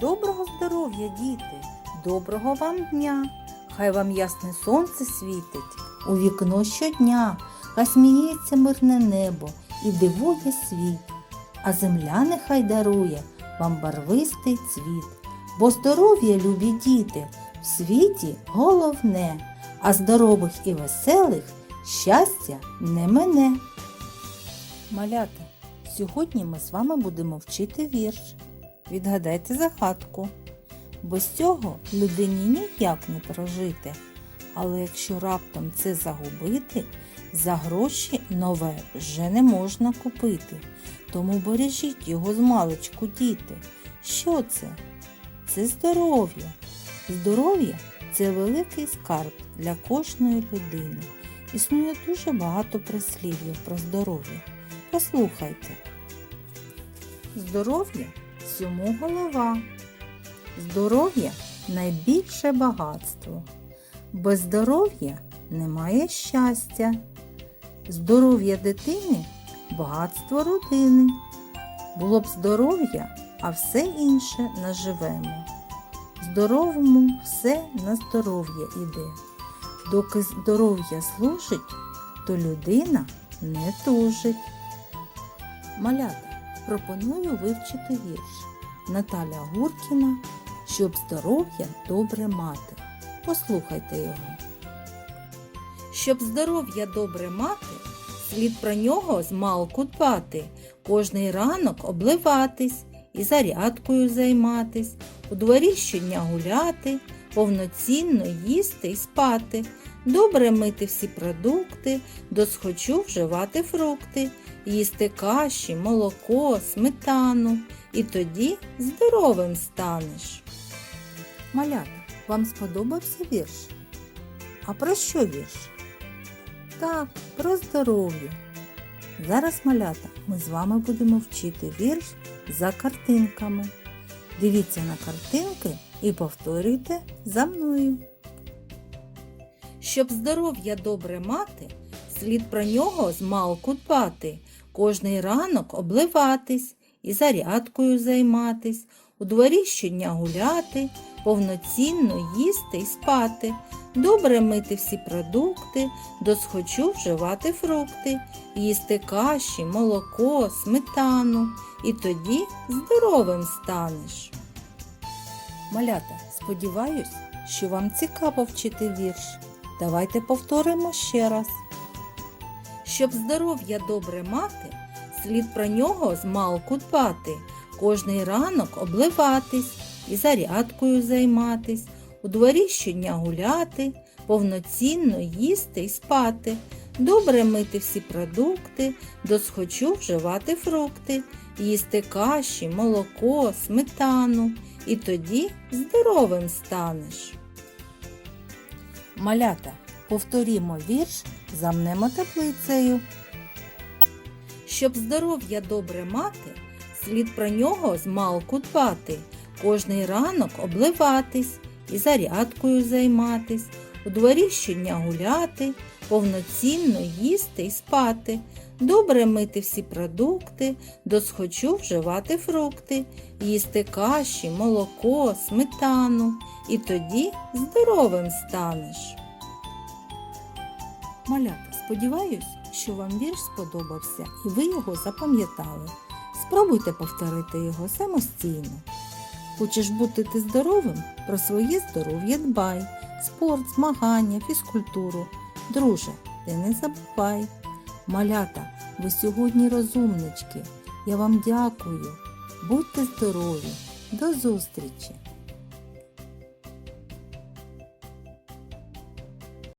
Доброго здоров'я, діти! Доброго вам дня! Хай вам ясне сонце світить у вікно щодня, хай сміється мирне небо і дивує світ, а земля нехай дарує вам барвистий цвіт, бо здоров'я, любі діти, в світі головне, а здорових і веселих щастя не мене. Малята, сьогодні ми з вами будемо вчити вірш. Відгадайте загадку. Без цього людині ніяк не прожити. Але якщо раптом це загубити, за гроші нове вже не можна купити. Тому бережіть його з маличку, діти. Що це? Це здоров'я. Здоров'я це великий скарб для кожної людини. Існує дуже багато прислів'їв про здоров'я. Послухайте. Здоров'я всьому голова. Здоров'я найбільше багатство. Без здоров'я немає щастя. Здоров'я дитини багатство родини. Було б здоров'я, а все інше наживемо. Здоровому все на здоров'я іде. Доки здоров'я служить, то людина не тужить. Малята, пропоную вивчити вірш Наталя Гуркіна, щоб здоров'я добре мати. Послухайте його. Щоб здоров'я добре мати, слід про нього змалку дбати, кожний ранок обливатись і зарядкою займатись, у дворі щодня гуляти, повноцінно їсти і спати, добре мити всі продукти, досхочу вживати фрукти, їсти каші, молоко, сметану, і тоді здоровим станеш. Малята, вам сподобався вірш? А про що вірш? Так, про здоров'я. Зараз, малята, ми з вами будемо вчити вірш за картинками. Дивіться на картинки і повторюйте за мною. Щоб здоров'я добре мати, слід про нього змалку дбати, кожний ранок обливатись і зарядкою займатись, у дворі щодня гуляти, повноцінно їсти і спати, добре мити всі продукти, досхочу вживати фрукти, їсти каші, молоко, сметану, і тоді здоровим станеш. Малята, сподіваюсь, що вам цікаво вчити вірш. Давайте повторимо ще раз. Щоб здоров'я добре мати, слід про нього змалку дбати, кожний ранок обливатись і зарядкою займатись, у дворі щодня гуляти, повноцінно їсти і спати, добре мити всі продукти, досхочу вживати фрукти, їсти каші, молоко, сметану, і тоді здоровим станеш. Малята, повторімо вірш, замнемо теплицею. Щоб здоров'я добре мати, слід про нього змалку дбати, кожний ранок обливатись і зарядкою займатись, у дворі щодня гуляти, повноцінно їсти і спати, добре мити всі продукти, досхочу вживати фрукти, їсти каші, молоко, сметану, і тоді здоровим станеш. Малята, сподіваюсь, що вам вірш сподобався і ви його запам'ятали. Спробуйте повторити його самостійно. Хочеш бути ти здоровим? Про своє здоров'я дбай, спорт, змагання, фізкультуру. Друже, ти не забувай. Малята, ви сьогодні розумнички. Я вам дякую. Будьте здорові. До зустрічі!